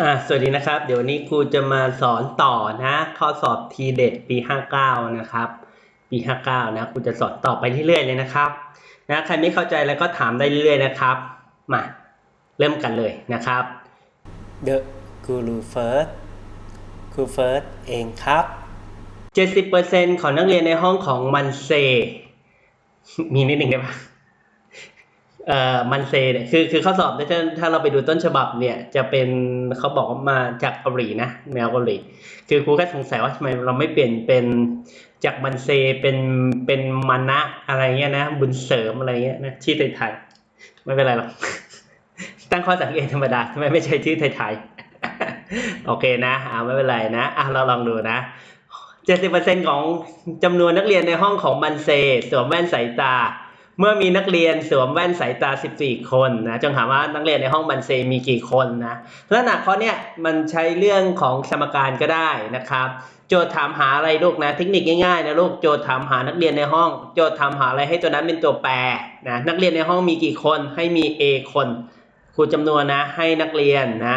อ่าสวัสดีนะครับ เดี๋ยววันนี้ครูจะมาสอนต่อนะข้อสอบทีเด็ดปี 59 นะครับ ปี 59 นะครูจะสอนต่อไปเรื่อยๆเลยนะครับนะใครไม่เข้าใจแล้วก็ถามได้เรื่อยๆนะครับ มาเริ่มกันเลยนะครับ The Guru First ครูเฟิร์สเองครับ 70%ของนักเรียนในห้องของมันเซ มีนิดหนึ่งได้ปะ เอ่อมันเซเนี่ยคือคือข้อสอบเนี่ยถ้าถ้าเราไปดูต้นฉบับเนี่ยจะเป็นเขาบอกว่ามาจากเกาหลีนะแนวเกาหลีคือครูแค่สงสัยว่าทำไมเราไม่เปลี่ยนเป็นจากมันเซเป็นเป็นมานะอะไรเงี้ยนะบุญเสริมอะไรเงี้ยนะชื่อไทยๆไม่เป็นไรหรอกตั้งข้อสังเกตธรรมดาทำไมไม่ใช่ชื่อไทยๆโอเคนะอ่าไม่เป็นไรนะอะเราลองดูนะ70%ของจำนวนนักเรียนในห้องของมันเซสวมแว่นสายตา เมื่อมีนักเรียนสวมแว่นสายตา 14 คนนะจงถามว่านักเรียนในห้องบันเซมีกี่คนนะลักษณะข้อเนี้ยมันใช้เรื่องของสมการก็ได้นะครับ โจทย์ถามหาอะไรลูกนะ เทคนิคง่ายๆนะลูกโจทย์ถามหานักเรียนในห้อง โจทย์ถามหาอะไรให้ตัวนั้นเป็นตัวแปรนะนักเรียนในห้องมีกี่คนให้มี A คนครูจำนวนนะ ให้นักเรียนนะ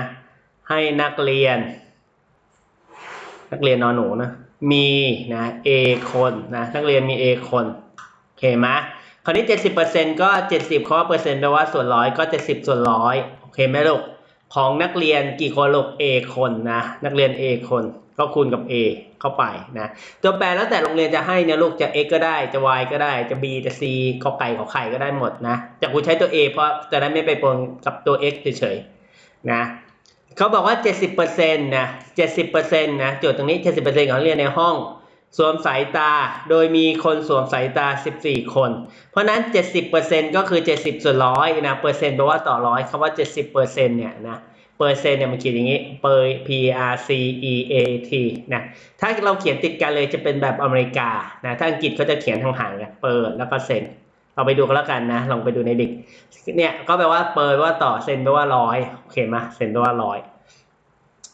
ให้นักเรียน นักเรียนนอนหนูนะมีนะ A คนนะนักเรียนมี A คนโอเคไหม คราวนี้ 70%ก็ 70เพราะว่าเปอร์เซ็นต์แปลว่าส่วนร้อยก็ 70 ส่วนร้อยโอเคไหมลูกของนักเรียนกี่คนลูก A คนนะนักเรียน A คนก็คูณกับ A เข้าไปนะตัวแปรแล้วแต่โรงเรียนจะให้เนี่ยลูกจะ x ก็ได้จะ y ก็ได้จะ b จะ c ขอไก่ขอไข่ก็ได้หมดนะแต่ครูใช้ตัว a เพราะจะได้ไม่ไปปนกับตัว x เฉยๆนะเขาบอกว่า 70%นะ70%นะโจทย์ตรงนี้ 70%ของนักเรียนในห้อง สวมสายตาโดยมีคนสวมสายตา 14 คน เพราะนั้น 70%ก็คือ 70 ส่วนร้อยนะเปอร์เซ็นต์แปลว่าต่อร้อยคำว่า 70%เนี่ยนะเปอร์เซ็นต์เนี่ยมันเขียนอย่างนี้เปอร์ P R C E A T นะถ้าเราเขียนติดกันเลยจะเป็นแบบอเมริกานะถ้าอังกฤษเขาจะเขียนทางห่างกันเปอร์แล้วก็เซนเราไปดูกันแล้วกันนะ ลองไปดูในดิกเนี่ยก็แปลว่าเปอร์แปลว่าต่อเซนแปลว่าร้อยโอเคไหมเซนแปลว่าร้อย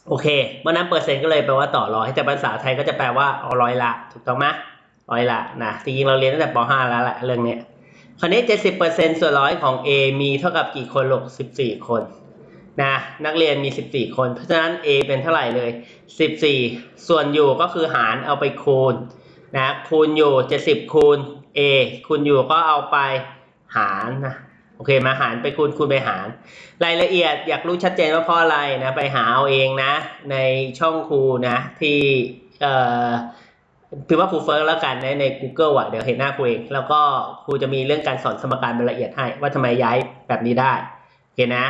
โอเคเพราะนั้นเปอร์เซ็นต์ก็เลยแปลว่าต่อร้อยแต่ภาษาไทยก็จะแปลว่าเอาร้อยละ ถูกต้องไหมร้อยละนะจริงๆเราเรียนตั้งแต่ป .5 แล้วแหละเรื่องเนี้ยคราวนี้ 70%ส่วนร้อยของ A มีเท่ากับกี่คนลูก14 คนนะนักเรียนมี 14 คน เพราะฉะนั้น A เป็นเท่าไหร่เลย 14 ส่วนอยู่ก็คือหารเอาไปคูณนะคูณอยู่ 70 คูณ A คูณอยู่ก็เอาไปหารนะ โอเคมาหารไปคูณคูณไปหาร รายละเอียดอยากรู้ชัดเจนว่าเพราะอะไรนะไปหาเอาเองนะ ในช่องครูนะที่เอ่อพิมพ์ว่าครูเฟิร์สแล้วกันในใน Google อะเดี๋ยวเห็นหน้าครูเอง แล้วก็ครูจะมีเรื่องการสอนสมการรายละเอียดให้ ว่าทำไมย้ายแบบนี้ได้โอเคนะ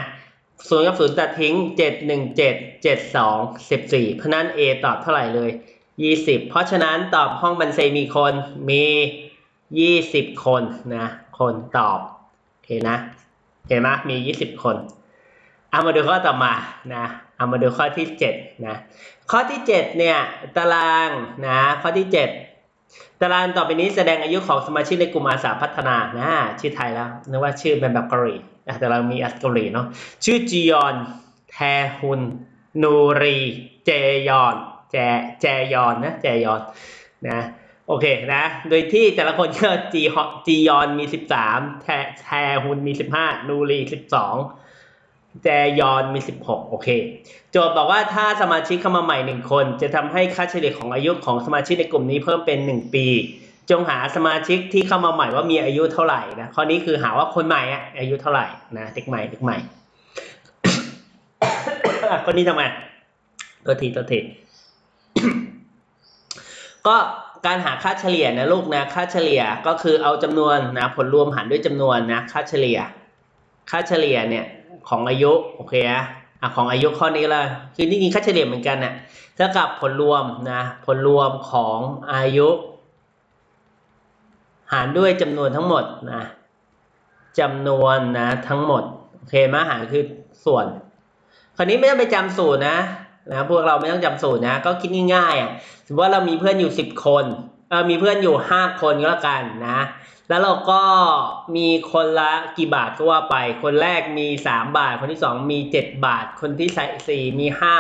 ศูนย์กับศูนย์ตัดทิ้งเจ็ดหนึ่งเจ็ดเจ็ดสองสิบสี่เพราะนั้น A ตอบเท่าไหร่เลยยี่สิบเพราะฉะนั้นตอบห้องบันเซมีคนมียี่สิบคนนะ คนตอบ เคนะเห็นไหมมี 20 คนเอามาดูข้อต่อมานะเอามาดูข้อที่7นะข้อที่7เนี่ยตารางนะข้อที่ 7 ตารางต่อไปนี้แสดงอายุของสมาชิกในกลุ่มอาสาพัฒนานะชื่อไทยแล้วนึกว่าชื่อเป็นแบบเกาหลีอะแต่เรามีอัสเกาหลีเนาะชื่อจียอน แทฮุน นูรี เจยอน แจแจยอนนะแจยอนนะ โอเคนะ โดยที่แต่ละคนก็จีฮอจียอนมี13แทแทฮุนมี15นูรี12แจยอนมี16โอเค โจทย์บอกว่าถ้าสมาชิกเข้ามาใหม่1คน จะทำให้ค่าเฉลี่ยของอายุของสมาชิกในกลุ่มนี้เพิ่มเป็น1ปี จงหาสมาชิกที่เข้ามาใหม่ว่ามีอายุเท่าไหร่นะข้อนี้คือหาว่าคนใหม่อะอายุเท่าไหร่นะเด็กใหม่เด็กใหม่คนนี้ทำไมตัวทีตัวทีก็ การหาค่าเฉลี่ยนะลูกนะค่าเฉลี่ยก็คือเอาจำนวนนะผลรวมหารด้วยจำนวนนะค่าเฉลี่ย ค่าเฉลี่ยเนี่ยของอายุโอเคอะอะของอายุข้อนี้ละคือจริงๆค่าเฉลี่ยเหมือนกันนะ่ะเท่ากับผลรวมนะผลรวมของอายุ หารด้วยจำนวนทั้งหมดนะจำนวนนะทั้งหมดโอเคไหมหารคือส่วน คราวนี้ไม่ต้องไปจำสูตรนะ นะพวกเราไม่ต้องจำสูตรนะก็คิดง่ายๆอะสมมติว่าเรามีเพื่อนอยู่สิบคนเออมีเพื่อนอยู่ห้าคนก็แล้วกันนะ แล้วเราก็มีคนละกี่บาทก็ว่าไป คนแรกมีสามบาท คนที่สองมีเจ็ดบาท คนที่สี่มีห้า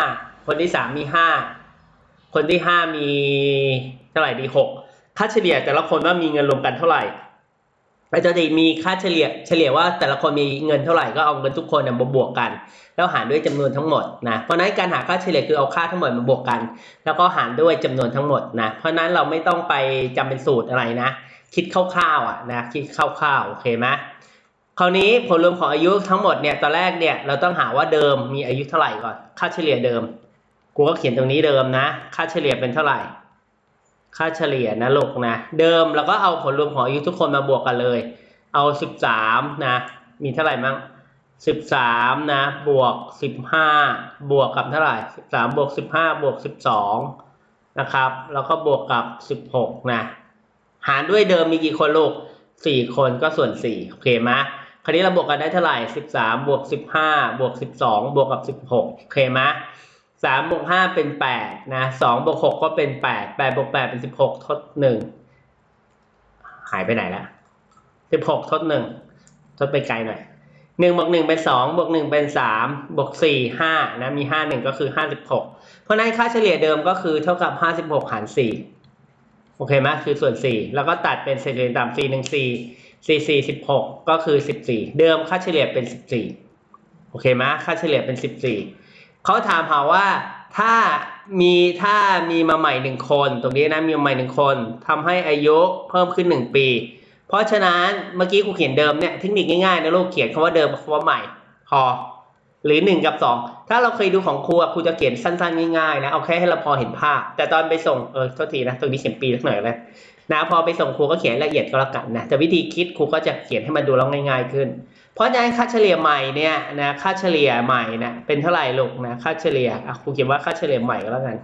คนที่สามมีห้าคนที่ห้ามีเท่าไหร่ดีหกค่าเฉลี่ยแต่ละคนว่ามีเงินรวมกันเท่าไหร่ ปกติมีค่าเฉลี่ยเฉลี่ยว่าแต่ละคนมีเงินเท่าไหร่ก็เอาเงินทุกคนมาบวกกัน แล้วหารด้วยจำนวนทั้งหมดนะเพราะนั้นการหาค่าเฉลี่ยคือเอาค่าทั้งหมดมาบวกกัน แล้วก็หารด้วยจำนวนทั้งหมดนะเพราะนั้นเราไม่ต้องไปจำเป็นสูตรอะไรนะ คิดคร่าวๆอะนะคิดคร่าวๆโอเคไหมคราวนี้ผลรวมของอายุทั้งหมดเนี่ยตอนแรกเนี่ยเราต้องหาว่าเดิมมีอายุเท่าไหร่ก่อนค่าเฉลี่ยเดิมกูก็เขียนตรงนี้เดิมนะ ค่าเฉลี่ยเป็นเท่าไหร่ ค่าเฉลี่ยนะลูกนะ เดิมเราก็เอาผลรวมของอายุทุกคนมาบวกกันเลย เอาสิบสามนะ มีเท่าไหร่มั้งสิบสามนะ บวกสิบห้าบวกกับเท่าไหร่สิบสามบวกสิบห้าบวกสิบสองนะครับ แล้วก็บวกกับสิบหกนะ หารด้วยเดิมมีกี่คนลูกสี่คนก็ส่วนสี่โอเคไหมคราวนี้เราบวกกันได้เท่าไหร่สิบสามบวกสิบห้าบวกสิบสองบวกกับสิบหกโอเคไหม สามบวกห้าเป็นแปดนะสองบวกหกก็เป็นแปดแปดบวกแปดเป็นสิบหกทดหนึ่งหายไปไหนละสิบหกทดหนึ่งทดไปไกลหน่อยหนึ่งบวกหนึ่งเป็นสองบวกหนึ่งเป็นสามบวกสี่ห้านะมีห้าหนึ่งก็คือห้าสิบหกเพราะนั้นค่าเฉลี่ยเดิมก็คือเท่ากับห้าสิบหกหารสี่โอเคไหมคือส่วน4แล้วก็ตัดเป็นเศษเหรียญต่ำ4 1 4 4 4 16ก็คือ14เดิมค่าเฉลี่ยเป็น14โอเคไหมค่าเฉลี่ยเป็น14 เขาถามหาว่าถ้ามีถ้ามีมาใหม่หนึ่งคน ตรงนี้นะมีมาใหม่หนึ่งคนทำให้อายุเพิ่มขึ้น1ปี เพราะฉะนั้นเมื่อกี้ครูเขียนเดิมเนี่ยเทคนิคง่ายๆนะลูกเขียนคำว่าเดิมกับคำว่าใหม่พอหรือ 1 กับ 2 ถ้าเราเคยดูของครูอะครูจะเขียนสั้นๆง่ายๆนะเอาแค่ให้เราพอเห็นภาพ แต่ตอนไปส่งเออโทษทีนะตรงนี้เขียนปีสักหน่อยเลยนะพอไปส่งครูก็เขียนละเอียดก็แล้วกันนะแต่วิธีคิดครูก็จะเขียนให้มันดูแล้วง่าย ๆขึ้น เพราะฉะนั้นค่าเฉลี่ยใหม่เนี่ยนะค่าเฉลี่ยใหม่นะเป็นเท่าไหร่ลูกนะค่าเฉลี่ยอะครูเขียนว่าค่าเฉลี่ยใหม่ก็แล้วกัน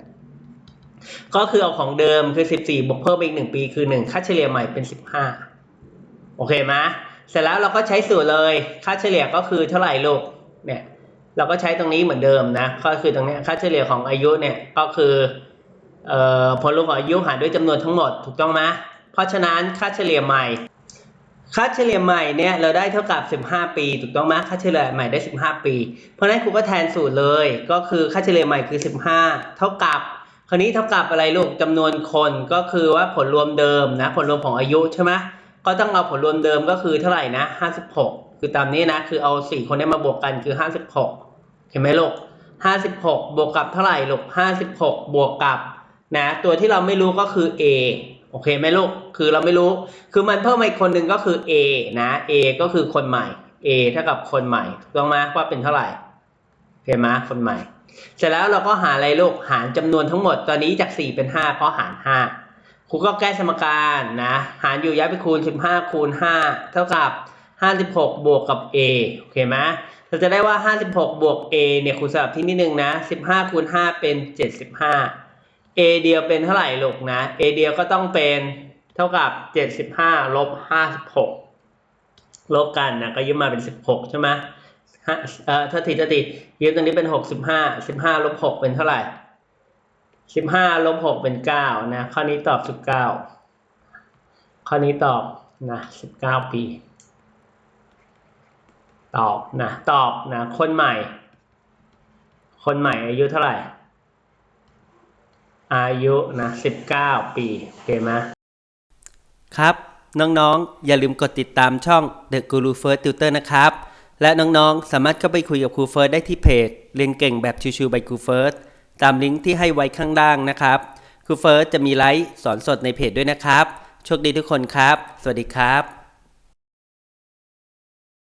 ก็คือเอาของเดิมคือ 14บวกเพิ่มอีก 1 ปีคือ 1 ค่าเฉลี่ยใหม่เป็น 15 โอเคไหมเสร็จแล้วเราก็ใช้สูตรเลยค่าเฉลี่ยก็คือเท่าไหร่ลูกเนี่ยเราก็ใช้ตรงนี้เหมือนเดิมนะก็คือตรงนี้ค่าเฉลี่ยของอายุเนี่ยก็คือเอ่อผลรวมของอายุหารด้วยจำนวนทั้งหมดถูกต้องไหมเพราะฉะนั้นค่าเฉลี่ยใหม่ ค่าเฉลี่ยใหม่เนี่ยเราได้เท่ากับ 15 ปี ถูกต้องไหมค่าเฉลี่ยใหม่ได้ 15 ปี เพราะนั้นครูก็แทนสูตรเลย ก็คือค่าเฉลี่ยใหม่คือ 15 เท่ากับ คราวนี้เท่ากับอะไรลูกจำนวนคนก็คือว่าผลรวมเดิมนะผลรวมของอายุใช่ไหมก็ต้องเอาผลรวมเดิมก็คือเท่าไหร่นะ 56 คือตามนี้นะคือเอา 4 คนนี้มาบวกกันคือ 56 เห็นไหมลูก 56 บวกกับเท่าไหร่ลูก 56 บวกกับนะตัวที่เราไม่รู้ก็คือ a โอเคไหมลูก คือเราไม่รู้ คือมันเพิ่มมาอีกคนหนึ่งก็คือ a นะ a ก็คือคนใหม่ a เท่ากับคนใหม่ถูกต้องไหมว่าเป็นเท่าไหร่โอเคไหมคนใหม่ เสร็จแล้วเราก็หาอะไรลูก หารจำนวนทั้งหมด ตอนนี้จาก 4 เป็น 5 เพราะหาร 5ครูก็แก้สมการนะ หารอยู่ย้ายไปคูณ 15 คูณ 5 เท่ากับ 56 บวกกับ a โอเคไหมเราจะได้ว่า 56 บวก a เนี่ยครูสลับที่นิดนึงนะ 15 คูณ 5 เป็น 75 a เดียวเป็นเท่าไหร่ลูกนะ a เดียวก็ต้องเป็นเท่ากับ 75ลบ56ลบกันนะก็ยืมมาเป็น 16 ใช่ไหมเอ่อเท่าทีเท่าทียืมตรงนี้เป็น 65 15ลบ6เป็นเท่าไหร่ 15ลบ6เป็น9นะข้อนี้ตอบ 19 ข้อนี้ตอบนะ19 ปี ตอบนะตอบนะคนใหม่ คนใหม่อายุเท่าไหร่ อายุนะ19ปีโอเคไหมครับ น้องๆ อย่าลืมกดติดตามช่อง The Guru First Tutor นะครับ และน้องๆ สามารถเข้าไปคุยกับครูเฟิร์สได้ที่เพจ เรียนเก่งแบบชิวๆ by ครูเฟิร์สตามลิงก์ที่ให้ไว้ข้างล่างนะครับครูเฟิร์สจะมีไลฟ์สอนสดในเพจด้วยนะครับ โชคดีทุกคนครับ สวัสดีครับ